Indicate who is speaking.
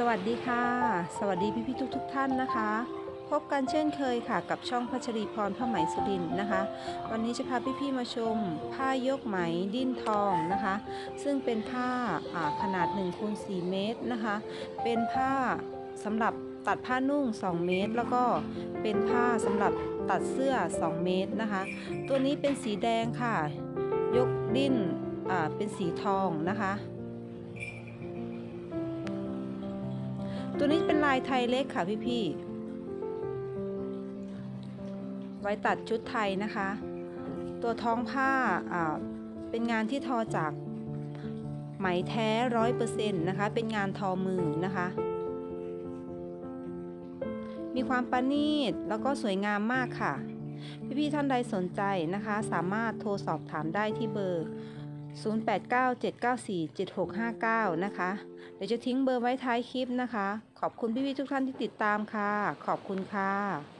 Speaker 1: สวัสดีค่ะ สวัสดีพี่ๆทุกทุกท่านนะคะ พบกันเช่นเคยค่ะกับช่องพัชรีพรผ้าไหมสุรินนะคะ วันนี้จะพาพี่ๆมาชม ผ้ายกไหมดิ้นทองนะคะ ซึ่งเป็นผ้าาขนาด1คูณ4เมตรนะคะ เป็นผ้าสำหรับตัดผ้านุ่ง 2 เมตร แล้วก็เป็นผ้าสำหรับตัดเสื้อ 2 เมตรนะคะ ตัวนี้เป็นสีแดงค่ะ ยกดิ้นเป็นสีทองนะคะ ตัวนี้เป็นลายไทยเล็กค่ะพี่ๆไว้ตัดชุดไทยนะคะ ตัวท้องผ้าเป็นงานที่ทอจากไหมแท้ร้อยเปอร์เซ็นต์นะคะ เป็นงานทอมือนะคะ มีความประณีตแล้วก็สวยงามมากค่ะ พี่ๆท่านใดสนใจนะคะ สามารถโทรสอบถามได้ที่เบอร์ 0897947659 นะคะ เดี๋ยวจะทิ้งเบอร์ไว้ท้ายคลิปนะคะ ขอบคุณพี่ๆทุกท่านที่ติดตามค่ะ ขอบคุณค่ะ